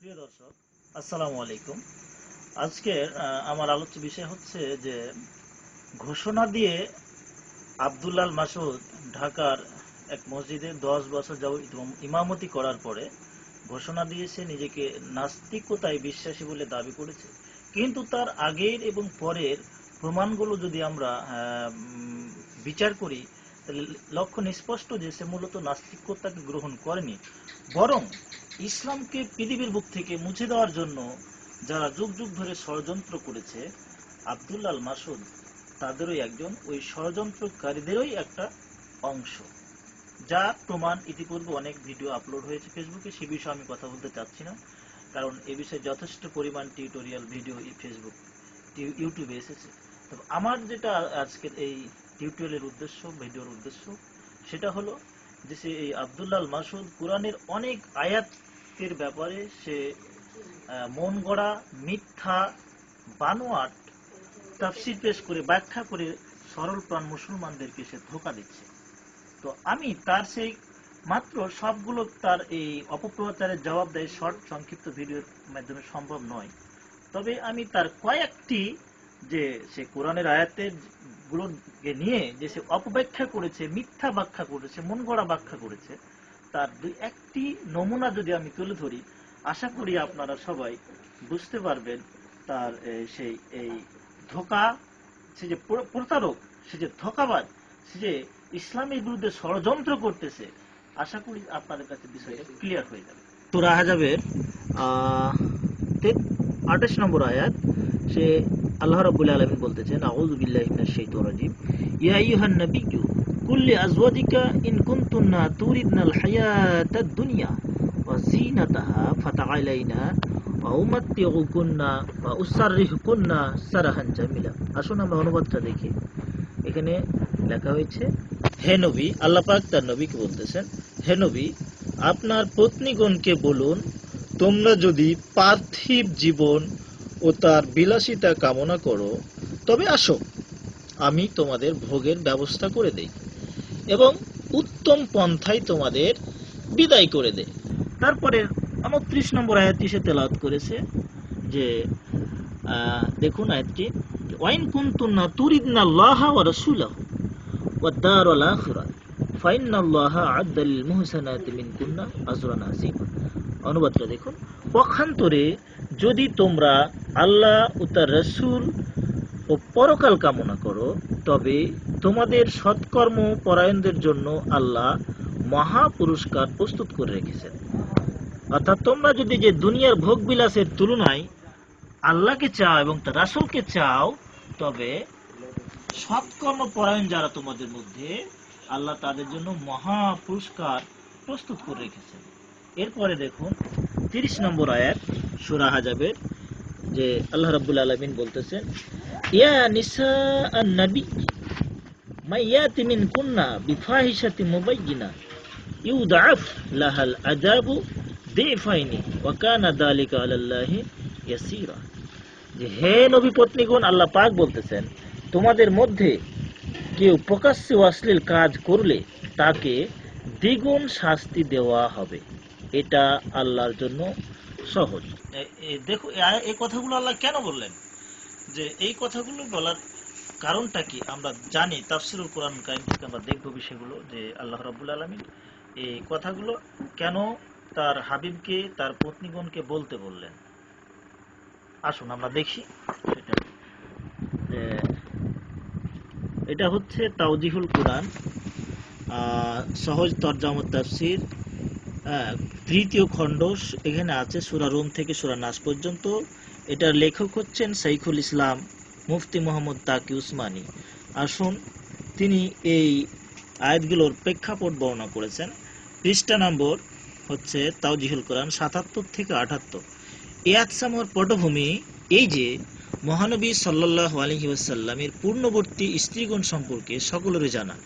প্রিয় দর্শক, আসসালামু আলাইকুম। আজকের আমার আলোচ্য বিষয় হচ্ছে যে, ঘোষণা দিয়ে আবদুল্লাল মাসুদ ঢাকার এক মসজিদে দশ বছর ইমামতি করার পরে ঘোষণা দিয়েছে নিজেকে নাস্তিকতায় বিশ্বাসী বলে দাবি করেছে। কিন্তু তার আগের এবং পরের প্রমাণগুলো যদি আমরা বিচার করি, তাহলে লক্ষ্য স্পষ্ট যে সে মূলত নাস্তিকতাকে গ্রহণ করেনি, বরং ইসলামকে পৃথিবীর বুক থেকে মুছে দেওয়ার জন্য যারা যুগ যুগ ধরে ষড়যন্ত্র করেছে আব্দুল্লাল মাসুদ তাদেরই একজন, ওই ষড়যন্ত্রকারীদেরই একটা অংশ। যা প্রমাণ ইতিপূর্বে অনেক ভিডিও আপলোড হয়েছে ফেসবুকে, সে বিষয়ে আমি কথা বলতে চাচ্ছি না, কারণ এ বিষয়ে যথেষ্ট পরিমাণ টিউটোরিয়াল, ভিডিও ফেসবুক ইউটিউবে এসেছে। তো আমার যেটা আজকের এই টিউটোরিয়ালের উদ্দেশ্য, ভিডিওর উদ্দেশ্য, সেটা হলো যে সে এই আবদুল্লাল মাসুদ কোরআনের অনেক আয়াতের ব্যাপারে সে মন গড়া মিথ্যা, বানোয়াট, তাফসির পেশ করে, ব্যাখ্যা করে সরল প্রাণ মুসলমানদেরকে সে ধোকা দিচ্ছে। তো আমি তার সেই মাত্র সবগুলো তার এই অপপ্রচারের জবাব দেয় শর্ট, সংক্ষিপ্ত ভিডিওর মাধ্যমে সম্ভব নয়। তবে আমি তার কয়েকটি যে সে কোরআনের আয়াতের গুলোকে নিয়ে যে সে অপব্যাখ্যা করেছে, মিথ্যা ব্যাখ্যা করেছে মন গড়া ব্যাখ্যা করেছে তার দুই একটি নমুনা যদি আমি তুলে ধরি, আশা করি আপনারা সবাই বুঝতে পারবেন তার সেই, এই ধোকা, সে যে প্রতারক, সে যে ধোকাবাদ সে যে ইসলামের বিরুদ্ধে ষড়যন্ত্র করতেছে, আশা করি আপনাদের কাছে বিষয়টা ক্লিয়ার হয়ে যাবে। সুরা হাজাবের আঠাশ নম্বর আয়াত, সে আল্লাহ রাব্বুল আলামিন বলতেছেন, আউযু বিল্লাহি শাইতানির রাজিম। ইয়া আইয়ুহান নাবিয়্যু কুল লিআজওয়াজিকা ইন কুনতুন্না তুরিদনাল হায়াতাদ দুনিয়া ওয়া যিনাতাহা ফাতাআলাইনা ওয়া উমাত্তিউকুন্না সারাহান জামিলা আসুন আমরা অনুবাদটা দেখি। এখানে লেখা হয়েছে বলতেছেন আপনার পত্নীগণকে বলুন, তোমরা যদি পার্থিব জীবন ও তার বিলাসিতা কামনা করো, তবে আসো, আমি তোমাদের ভোগের ব্যবস্থা করে দেই। এবং উত্তম পন্থায় তোমাদের বিদায় করে দেয় তারপরে উনত্রিশ নম্বর আয়াতটি সে তেলাওয়াত করেছে যে দেখুন আয়াতটি ওয়াইন কুনতুন্না তুরিদনা আল্লাহ ওয়া রাসূলাহু ওয়াদ দারুল আখিরাহ ফাইন্না আল্লাহ আ'আদ্দা লিল মুহসানাতি মিনকুন্না আজরান আযীমা। অনুবাদটা দেখুন পক্ষান্তরে যদি তোমরা আল্লাহ ও তার রসুল ও পরকাল কামনা করো, তবে তোমাদের সৎকর্ম পরায়ণদের জন্য আল্লাহ মহা পুরস্কার প্রস্তুত করে রেখেছেন। অর্থাৎ তোমরা যদি যে দুনিয়ার ভোগ বিলাসের তুলনায় আল্লাহকে চাও এবং তার রাসূলকে চাও, তবে সৎকর্ম পরায়ণ যারা তোমাদের মধ্যে, আল্লাহ তাদের জন্য মহা পুরস্কার প্রস্তুত করে রেখেছেন। এরপরে দেখুন, তিরিশ নম্বর আয়াত, সুরা হাজাবের, যে আল্লাহ রাব্বুল আলামিন বলতেছেন ইয়া নিসা নবী মাইয়াতি মিন কুন্না বিফাহিশাতি মুবাইয়িনা ইউদাফ লাহাল আযাবু দিফাইনি ওয়া কানা যালিকা আলাল্লাহি ইয়াসীরা যে হে নবী পত্নীগণ, আল্লাহ পাক বলতেছেন, তোমাদের মধ্যে কেউ প্রকাশ্যে অশ্লীল কাজ করলে তাকে দ্বিগুণ শাস্তি দেওয়া হবে। এটা আল্লাহর জন্য সহজ। দেখো এই কথাগুলো আল্লাহ কেন বললেন? যে এই কথাগুলো বলার কারণটা কি আমরা জানি, তাফসিরুল কোরআন কারিম থেকে আমরা দেখব বিষয়গুলো যে আল্লাহ রাব্বুল আলামিন এই কথাগুলো কেন তার হাবিবকে, তার পত্নীগণকে বলতে বললেন। আসুন আমরা দেখি সেটা। এটা হচ্ছে তাওজিহুল কোরআন সহজ তরজামত তাফসির তৃতীয় খণ্ড এখানে আছে সুরা রোম থেকে সুরা নাস পর্যন্ত। এটার লেখক হচ্ছেন সাইফুল ইসলাম মুফতি মোহাম্মদ তাকি উসমানী। আসুন, তিনি এই আয়াতগুলোর প্রেক্ষাপট বর্ণনা করেছেন। পৃষ্ঠা নম্বর হচ্ছে তাওজিহুল কোরআন, সাতাত্তর থেকে আটাত্তর। এই আয়াতসমূহের পটভূমি এই যে, মহানবী সাল্লাহ আলহি ওয়াসাল্লামের পূর্ণবর্তী স্ত্রীগণ সম্পর্কে সকলেরই জানা।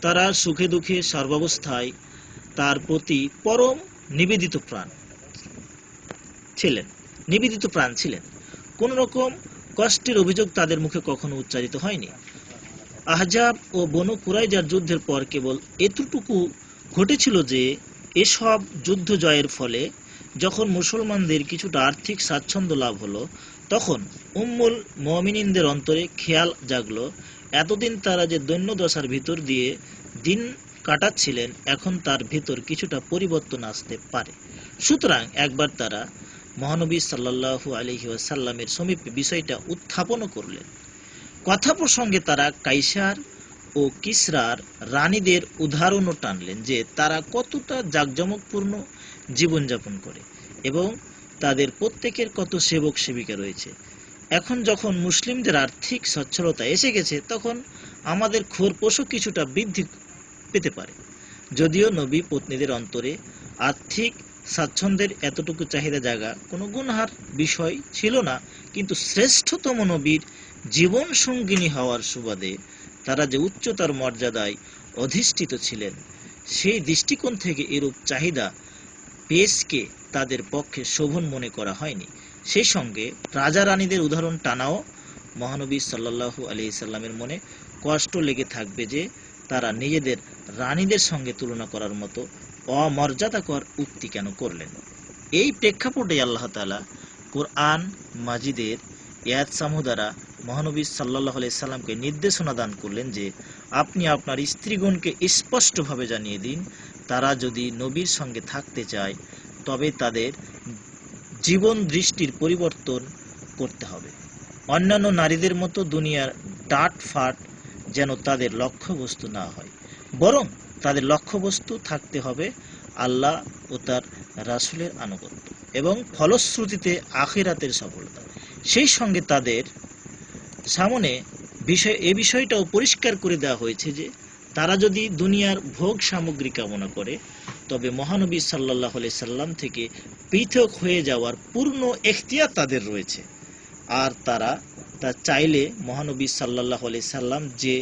তারা সুখে দুঃখে সর্বাবস্থায় তার প্রতি পরম নিবেদিত প্রাণ ছিলেন। নিবেদিত প্রাণ ছিলেন। কোন রকম কষ্টের অভিযোগ তাদের মুখে কখনো উচ্চারিত হয়নি। আহজাব ও বনু কুরাইজার যুদ্ধের পর কেবল এতটুকু ঘটেছিল যে, এসব যুদ্ধ জয়ের ফলে যখন মুসলমানদের কিছুটা আর্থিক স্বাচ্ছন্দ্য লাভ হলো, তখন উম্মুল মমিনিনদের অন্তরে খেয়াল জাগলো, এতদিন তারা যে দৈন্য দশার ভিতর দিয়ে দিন কাটাচ্ছিলেন, এখন তার ভিতর কিছুটা পরিবর্তন আসতে পারে। সুতরাং একবার তারা মহানবী সাল্লাল্লাহু আলহি ওয়াসাল্লামের সমীপে বিষয়টা উত্থাপনও করলেন। কথা প্রসঙ্গে তারা কাইসার ও কিসরার রানীদের উদাহরণও টানলেন যে তারা কতটা জাঁকজমকপূর্ণ জীবনযাপন করে এবং তাদের প্রত্যেকের কত সেবক সেবিকা রয়েছে। এখন যখন মুসলিমদের আর্থিক সচ্ছলতা এসে গেছে, তখন আমাদের খোরপোশও কিছুটা বৃদ্ধি পেতে পারে। যদিও নবী পত্নীদের অন্তরে আর্থিক স্বাচ্ছন্দ্যের এতটুকু চাহিদা জাগা কোনো গুনহার বিষয় ছিল না, কিন্তু শ্রেষ্ঠতম নবীর জীবন সঙ্গিনী হওয়ার সুবাদে তারা যে উচ্চতার মর্যাদায় অধিষ্ঠিত ছিলেন, সেই দৃষ্টিকোণ থেকে এরূপ চাহিদা পেশকে তাদের পক্ষে শোভন মনে করা হয়নি। সেই সঙ্গে রাজা রানীদের উদাহরণ টানাও মহানবী সাল্লাল্লাহু আলি সাল্লামের মনে কষ্ট লেগে থাকবে যে তারা নিজেদের রানীদের সঙ্গে তুলনা করার মতো অমর্যাদাকর উক্তি কেন করলেন? এই প্রেক্ষাপটে আল্লাহ তালা কোরআন, মাজিদের, ইয়াদ সামু দ্বারা মহানবী সাল্লাহ সাল্লামকে নির্দেশনা দান করলেন যে, আপনি আপনার স্ত্রীগণকে স্পষ্টভাবে জানিয়ে দিন, তারা যদি নবীর সঙ্গে থাকতে চায়, তবে তাদের জীবন দৃষ্টির পরিবর্তন করতে হবে। অন্যান্য নারীদের মতো দুনিয়ার ডাট ফাট যেন তাদের লক্ষ্যবস্তু না হয়। বরং তাদের লক্ষ্যবস্তু থাকতে হবে আল্লাহ ও তার রাসুলের আনুগত্য এবং ফলশ্রুতিতে আখিরাতের সফলতা। সেই সঙ্গে তাদের সামনে বিষয় এ বিষয়টাও পরিষ্কার করে দেওয়া হয়েছে যে তারা যদি দুনিয়ার ভোগ সামগ্রী কামনা করে, তবে মহানবী সাল্লাহ সাল্লাম থেকে পৃথক হয়ে যাওয়ার পূর্ণ এখতিয়ার তাদের রয়েছে। আর তারা তা চাইলে মহানবী সাল্লাহ সাল্লাম যে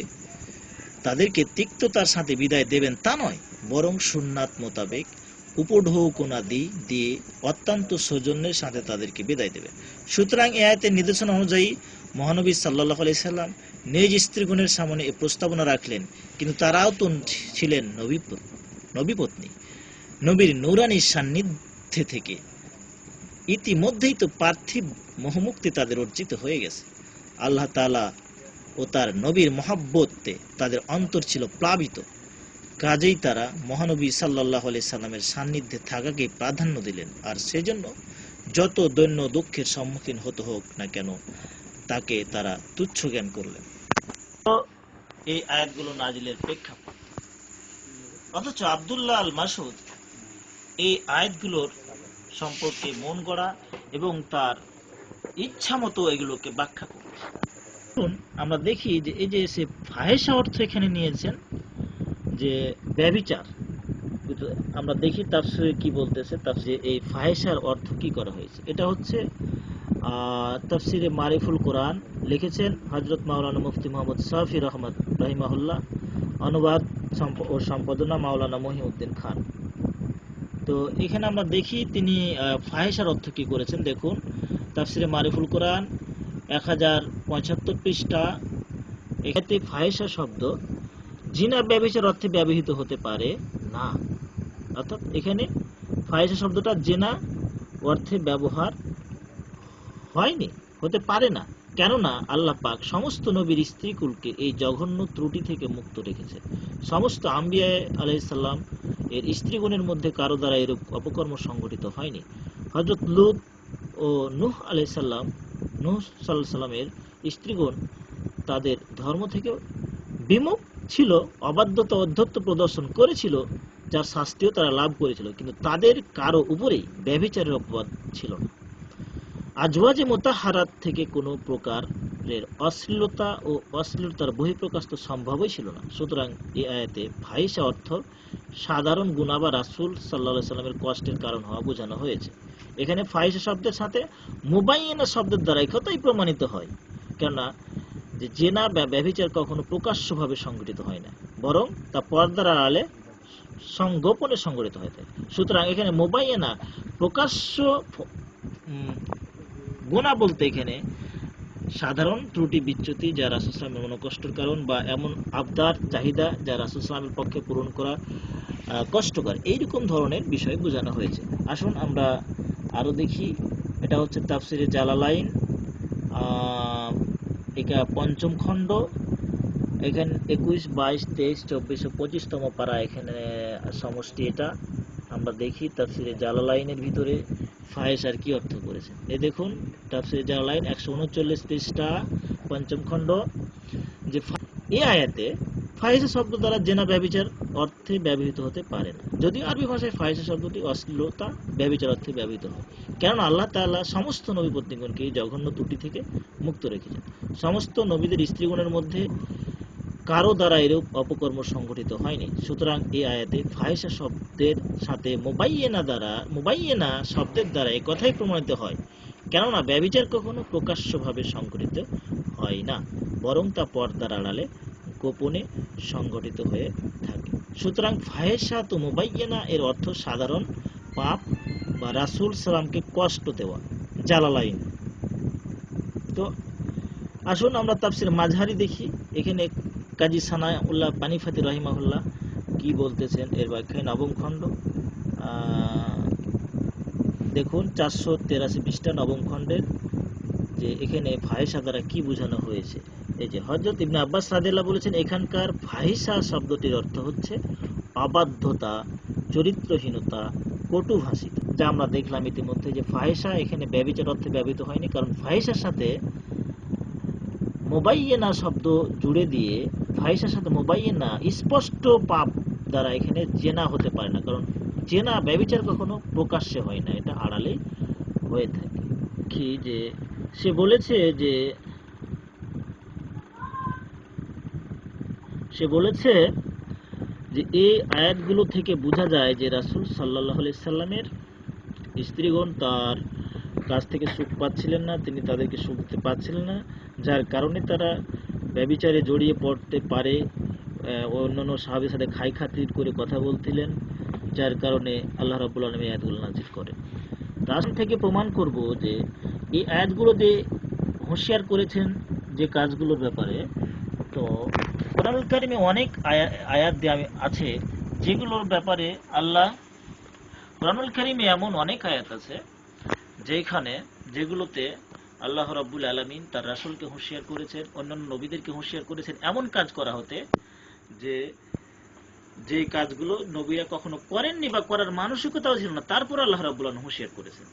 তাদেরকে তিক্ততার সাথে বিদায় দেবেন তা নয়, বরং সুন্নাত মোতাবেক উপঢৌকনাদি দিয়ে অত্যন্ত সৌজন্যের সাথে তাদেরকে বিদায় দেবেন। সুতরাং এ আয়তের নির্দেশনা অনুযায়ী মহানবী সাল্লাহ আলি সাল্লাম নিজ স্ত্রীগুণের সামনে এ প্রস্তাবনা রাখলেন, কিন্তু তারাও তো ছিলেন নবী নবী পত্নী। নবীর নৌরানির সান্নিধ্যে থেকে ইতিমধ্যেই তো পার্থিব মোহমুক্তি তাদের অর্জিত হয়ে গেছে। আল্লাহ তালা ও তার নবীর মহাব্বতে তাদের অন্তর ছিল প্লাবিত। কাজেই তারা মহানবী সাল্লাহ আলি সাল্লামের সান্নিধ্যে থাকাকে প্রাধান্য দিলেন। আর সেজন্য যত দৈন্য দুঃখের সম্মুখীন হতে হোক না কেন, তাকে তারা তুচ্ছ জ্ঞান করলেন। এই আয়াতগুলো নাজিলের প্রেক্ষাপট। অথচ আবদুল্লাহ আল মাসুদ এই আয়াতগুলোর সম্পর্কে মন গড়া এবং তার ইচ্ছা মতো এগুলোকে ব্যাখ্যা করে আমরা দেখি যে এই যে সে ফাহেসা অর্থ এখানে নিয়েছেন যে ব্যবিচার আমরা দেখি তাফসিরে কি বলতেছে? তাফসিরে এই ফাহেসার অর্থ কি করা হয়েছে? এটা হচ্ছে তাফসিরে মারিফুল কোরআন লিখেছেন হজরত মাওলানা মুফতি মোহাম্মদ সাফি রহমদ রহিমাহুল্লাহ, অনুবাদ ও সম্পাদনা মাওলানা মহিউদ্দিন খান। তো এখানে আমরা দেখি তিনি ফাহেসার অর্থ কি করেছেন? দেখুন, তাফসিরে মারিফুল কোরআন এক হাজার পঁচাত্তর পৃষ্ঠা এক্ষেত্রে ফাহেসা শব্দ, জিনা ব্যবচার অর্থে ব্যবহৃত হতে পারে, না। অর্থাৎ এখানে ফাহেসা শব্দটা জেনা অর্থে ব্যবহার হয়নি, হতে পারে না। কেননা আল্লাহ পাক সমস্ত নবীর স্ত্রীকুলকে এই জঘন্য ত্রুটি থেকে মুক্ত রেখেছে সমস্ত আম্বিয়া আলাইসাল্লাম এর স্ত্রীগণের মধ্যে কারও দ্বারা এরূপ অপকর্ম সংঘটিত হয়নি। হজরত লুত ও নুহ আলাইসাল্লাম নুহ সাল্লাহ সাল্লামের স্ত্রীগণ তাদের ধর্ম থেকে বিমুখ ছিল, অবাধ্যতা অধ্যত্ত প্রদর্শন করেছিল, যার শাস্তিও তারা লাভ করেছিল, কিন্তু তাদের কারও উপরেই ব্যভিচারের অপবাদ ছিল না। আজওয়াজে মোতাহারাত থেকে কোনো প্রকারের অশ্লীলতা ও অশ্লীলতার বহিঃপ্রকাশ তো সম্ভবই ছিল না। সুতরাং এ আয়াতে ভাইসা অর্থ সাধারণ গুণা বা রাসুল সাল্লা সাল্লামের কষ্টের কারণ হওয়া বোঝানো হয়েছে। এখানে ফাইসা শব্দের সাথে মোবাইনা শব্দের দ্বারা একথাই প্রমাণিত হয়। কেননা যে জেনা বা ব্যভিচার কখনো প্রকাশ্যভাবে সংগঠিত হয় না, বরং তা পর্দার আড়ালে সংগোপনে সংগঠিত হয়ে থাকে। সুতরাং এখানে মোবাইনা প্রকাশ্য গোনা বলতে এখানে সাধারণ ত্রুটি বিচ্যুতি যা রাসুসলামের মনোকষ্টের কারণ বা এমন আবদার, চাহিদা যা রাসুসলামের পক্ষে পূরণ করা কষ্টকর। এইরকম ধরনের বিষয় বোঝানো হয়েছে। আসুন আমরা আরও দেখি। এটা হচ্ছে তাফসিরে জালালাইন এটা পঞ্চম খণ্ড। এখানে একুশ, বাইশ, তেইশ, চব্বিশ ও পঁচিশতম পারা এখানে সমষ্টি এটা। আমরা দেখি তাফসিরে জালালাইনের ভিতরে ফায়েস আর কি অর্থ করেছে। এ দেখুন, তাফসিরে জালালাইন একশো উনচল্লিশ পৃষ্ঠা পঞ্চম খণ্ড। যে এ আয়াতে ফাহিসা শব্দ দ্বারা জেনা ব্যবিচার অর্থে ব্যবহৃত হতে পারে না। যদিও আরবি ভাষায় ফাহিসা শব্দটি অশ্লীলতা ব্যবিচার অর্থে ব্যবহৃত হয়। কেননা আল্লাহ তাআলা সমস্ত নবী পত্নীগণকে জঘন্য ত্রুটি থেকে মুক্ত রেখেছেন। সমস্ত নবীদের স্ত্রীগণের মধ্যে কারও দ্বারা এরূপ অপকর্ম সংঘটিত হয়নি। সুতরাং এই আয়াতে ফাহিসা শব্দের সাথে মোবাইয়েনা দ্বারা, মোবাইয়েনা শব্দের দ্বারা কথাই প্রমাণিত হয়। কেননা ব্যবিচার কখনো প্রকাশ্যভাবে সংঘটিত হয় না, বরং তা পর্দার আড়ালে গোপনে সংগঠিত হয়ে থাকে। সুতরাং ফাহেসা তো মোবাইয়েনা এর অর্থ সাধারণ পাপ বা রাসূল সালামকে কষ্ট দেওয়া জালালাইন তো আসুন আমরা তাফসির মাঝহারি দেখি। এখানে কাজী সানাউল্লাহ পানিফাতি রহিমাহুল্লাহ কি বলতেছেন, এর ব্যাখ্যায় নবম খণ্ড। দেখুন চারশো তেরাশি পৃষ্ঠা নবম খণ্ডের যে এখানে ফাহিসা দ্বারা কি বোঝানো হয়েছে। এই যে হজরত ইবনে আব্বাস রাদিয়াল্লাহু বলেছেন, এখানকার ফাহিসা শব্দটির অর্থ হচ্ছে অবাধ্যতা, চরিত্রহীনতা কটুভাষিত যা আমরা দেখলাম ইতিমধ্যে যে ফাহিসা এখানে ব্যবিচার অর্থে ব্যবহৃত হয়নি, কারণ ফাহিসার সাথে মোবাইয়েনা শব্দ জুড়ে দিয়ে ফাহিসার সাথে মোবাইয়েনা স্পষ্ট পাপ দ্বারা এখানে জেনা হতে পারে না, কারণ জেনা ব্যবিচার কখনো প্রকাশ্যে হয় না, এটা আড়ালেই হয়ে থাকে। কি যে সে বলেছে যে সে বলেছে যে এই আয়াতগুলো থেকে বোঝা যায় যে রাসূল আলাইহি সাল্লামের স্ত্রীগণ তার কাছ থেকে সুখ পাচ্ছিলেন না, তিনি তাদেরকে সুখ দিতে পারছিলেন না, যার কারণে তারা ব্যবিচারে জড়িয়ে পড়তে পারে অন্যান্য সাহাবের সাথে খাই খাতির করে কথা বলছিলেন, যার কারণে আল্লাহ রাব্বুল আলামিন এই আয়াতগুলো নাজির করেন। তার থেকে প্রমাণ করব যে এই আয়াতগুলো যে হুঁশিয়ার করেছেন যে কাজগুলোর ব্যাপারে, তো কোরআনুল কারিমে অনেক আয়াত আছে, যেগুলোর ব্যাপারে আল্লাহ, কোরআনুল কারিমে এমন অনেক আয়াত আছে, যেখানে, যেগুলোতে আল্লাহ রাব্বুল আলামিন তার রাসূলকে হুঁশিয়ার করেছেন, অন্যান্য নবীদেরকে হুঁশিয়ার করেছেন, এমন কাজ করা হতে, যে যে কাজগুলো নবীরা কখনো করেননি বা করার মানসিকতাও ছিল না, তারপর আল্লাহ রাব্বুল আলামিন হুঁশিয়ার করেছেন।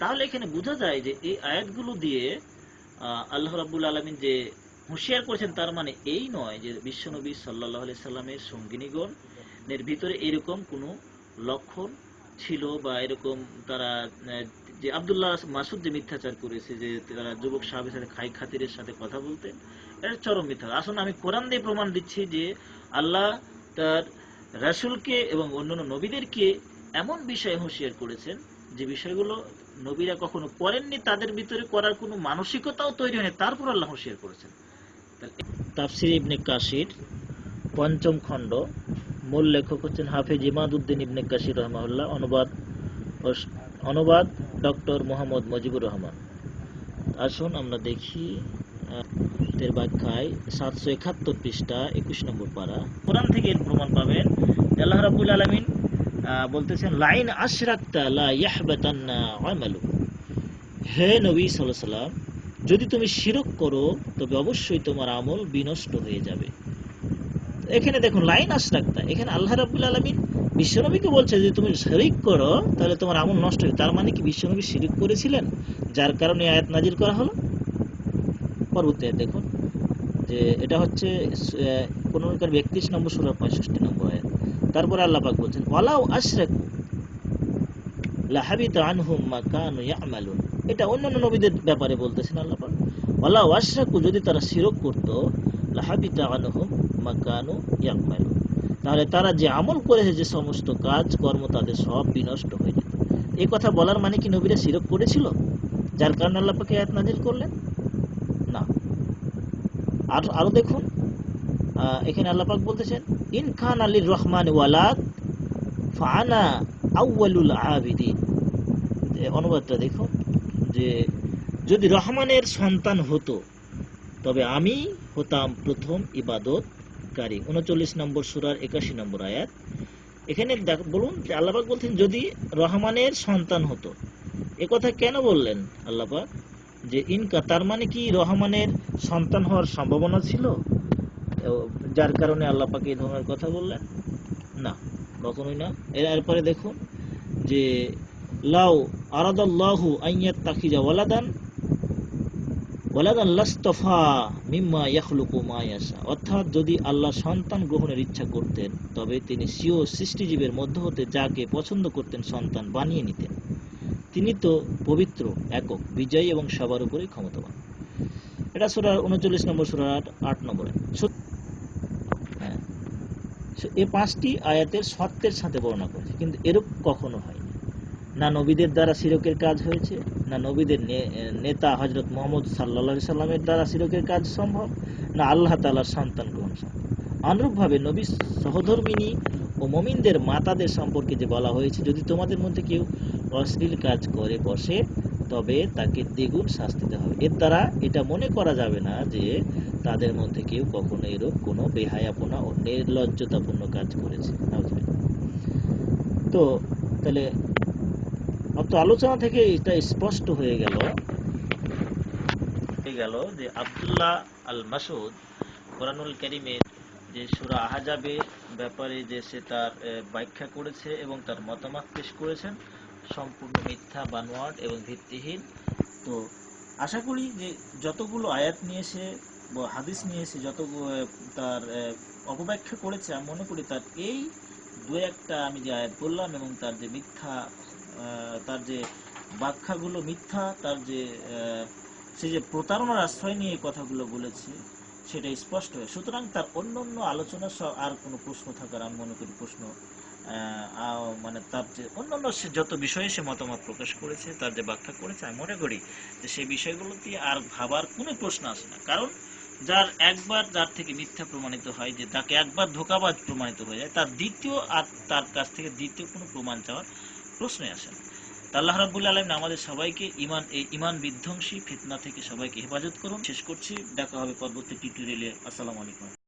তাহলে এখানে বোঝা যায় যে এই আয়াতগুলো দিয়ে আল্লাহ রাব্বুল আলামিন যে হুঁশিয়ার করেছেন, তার মানে এই নয় যে বিশ্বনবী সাল্লাল্লাহু আলাইহি সাল্লামের সঙ্গিনীগণ এর ভিতরে এরকম কোনো লক্ষণ ছিল বা এরকম তারা যে আবদুল্লাহ মাসুদ যে মিথ্যাচার করেছে, যে তারা যুবক সাহাবের সাথে খাই খাতিরের সাথে কথা বলতেন, এটা চরম মিথ্যা। আসলে আমি কোরআন দিয়ে প্রমাণ দিচ্ছি যে আল্লাহ তার রাসূলকে এবং অন্যান্য নবীদেরকে এমন বিষয়ে হুঁশিয়ার করেছেন যে বিষয়গুলো নবীরা কখনো করেননি, তাদের ভিতরে করার কোনো মানসিকতাও তৈরি হয়নি, তারপর আল্লাহ হুঁশিয়ার করেছেন। তাফসির ইবনে কাশির পঞ্চম খণ্ড। মূল লেখক হচ্ছেন হাফিজ ইমাদউদ্দিন ইবনে কাশির রহমাউল্লাহ অনুবাদ অনুবাদ ডক্টর মোহাম্মদ মুজিবুর রহমান। আসুন আমরা দেখি এর ব্যাখ্যায় সাতশো একাত্তর পৃষ্ঠা, একুশ নম্বর পারা। কোরআন থেকে এর প্রমাণ পাবেন। আল্লাহ রাব্বুল আলামিন বলতেছেন, লাইন আশরাকতা লা ইয়াহবাতান্না আমালু হে নবী সাল্লাল্লাহু আলাইহি যদি তুমি শিরক করো, তবে অবশ্যই তোমার আমল বিনষ্ট হয়ে যাবে। এখানে দেখুন, লাইন আশরাকতা। এখানে আল্লাহ রাবুল আলামিন বিশ্বনবীকে বলছে যে, তুমি শিরিক করো, তাহলে তোমার আমল নষ্ট হবে। তার মানে কি বিশ্বনবী শিরিক করেছিলেন? যার কারণে আয়াত নাজির করা হলো? পরবর্তী দেখুন, যে এটা হচ্ছে কোনকার একত্রিশ নম্বর সুরা পঁয়ষট্টি নম্বর আয়াত। তারপরে আল্লাহ পাক বলছেন, ওয়ালাউ আশরাকু লাহাবিত আনহুম মা কানু ইয়ামালুন। এটা অন্যান্য নবীদের ব্যাপারে বলতেছেন আল্লাহ পাক। ওয়ালাউ আশরাকু যদি তারা শিরক করত, লাহাবিত আনহুম মা কানু তাহলে তারা যে আমল করেছে, যে সমস্ত কাজ, কর্ম তাদের সব বিনষ্ট হয়ে যেত। এই কথা বলার মানে কি নবীরা শিরক করেছিল? যার কারণে আল্লাহ পাকে আয়াত নাজিল করলেন? না। আর, আরও দেখুন এখানে আল্লাহ পাক বলতেছেন, ইন খান আলীর রহমান ওয়ালাদ ফানা আউয়ালুল আবিদিন। অনুবাদটা দেখুন। যে যদি রহমানের সন্তান হতো, তবে আমি হতাম প্রথম ইবাদতকারী। উনচল্লিশ নম্বর সুরার একাশি নম্বর আয়াত। এখানে বলুন যে আল্লাপাক বলছেন, যদি রহমানের সন্তান হতো কথা কেন বললেন আল্লাপাক যে ইনকা, তার মানে কি রহমানের সন্তান হওয়ার সম্ভাবনা ছিল? যার কারণে আল্লাপাক এই ধরনের কথা বললেন? না, কখনোই না। এর এরপরে দেখুন যে লাউ আরাদাল্লাহু আইয়াত তাকিজা ওয়ালাদান ওয়ালাদান লাস্তফা মিম্মা ইয়াখলুকু মা ইয়াশা। অর্থাৎ যদি আল্লাহ সন্তান গ্রহণের ইচ্ছা করতেন, তবে তিনি সিও সৃষ্টিজীবের মধ্য হতে যাকে পছন্দ করতেন সন্তান বানিয়ে নিতেন। তিনি তো পবিত্র, একক, বিজয়ী এবং সবার উপরেই ক্ষমতাবান। এটা সুরার উনচল্লিশ নম্বর সুরার আট নম্বরে। হ্যাঁ। এ পাঁচটি আয়াতের সত্যের সাথে বর্ণনা করেছে, কিন্তু এরূপ কখনো হয়নি। না নবীদের দ্বারা সিরকের কাজ হয়েছে, না নবীদের নেতা হজরত মোহাম্মদ সাল্লা সাল্লামের দ্বারা সিরকের কাজ সম্ভব, না আল্লাহ তালার সন্তান গ্রহণ সম্ভব। অনুরূপভাবে নবী সহধর্মিনী ও মমিনদের মাতাদের সম্পর্কে যে বলা হয়েছে, যদি তোমাদের মধ্যে কেউ অশ্লীল কাজ করে, বসে, তবে তাকে দ্বিগুণ শাস্তি দেওয়া হবে। এর দ্বারা এটা মনে করা যাবে না যে তাদের মধ্যে কেউ কখনো এরূপ কোনো বেহায়াপনা ও নির্লজ্জতাপূর্ণ কাজ করেছে। তো, তাহলে অত আলোচনা থেকে এটা স্পষ্ট হয়ে গেল। হয়ে গেল যে আবদুল্লাহ আল মাসুদ কোরআনুল করিমের যে সুরা আহাজাবে ব্যাপারে যে সে তার ব্যাখ্যা করেছে এবং তার মতামত পেশ করেছেন, সম্পূর্ণ মিথ্যা, বানোয়াট এবং ভিত্তিহীন। তো আশা করি যে যতগুলো আয়াত নিয়ে এসে বা হাদিস নিয়ে এসে যত তার অপব্যাখ্যা করেছে, আমি মনে করি তার এই দু একটা আমি যে আয়াত বললাম এবং তার যে মিথ্যা তার যে ব্যাখ্যাগুলো মিথ্যা, তার যে সে যে প্রতারণার আশ্রয় নিয়ে কথাগুলো বলেছে, সেটা স্পষ্ট হয়। সুতরাং তার অন্য অন্য আলোচনা সহ আর কোনো প্রশ্ন থাকার আমি মনে করি প্রশ্ন মানে তার যে অন্য সে যত বিষয়ে সে মতামত প্রকাশ করেছে, তার যে ব্যাখ্যা করেছে, আমি মনে করি যে সেই বিষয়গুলোতে আর ভাবার কোনো প্রশ্ন আসে না। কারণ যার একবার যার থেকে মিথ্যা প্রমাণিত হয়, যে তাকে একবার ধোকাবাজ প্রমাণিত হয়ে যায়, তার দ্বিতীয় আর তার কাছ থেকে দ্বিতীয় কোনো প্রমাণ চাওয়ার প্রশ্নই আসেন আল্লাহ রাবুল আলম আমাদের সবাইকে ইমান এই ইমান বিধ্বংসী ফিতনা থেকে সবাইকে হেফাজত করুন। শেষ করছি। দেখা হবে পরবর্তী টিউটোরিয়ালে আসসালামু আলাইকুম।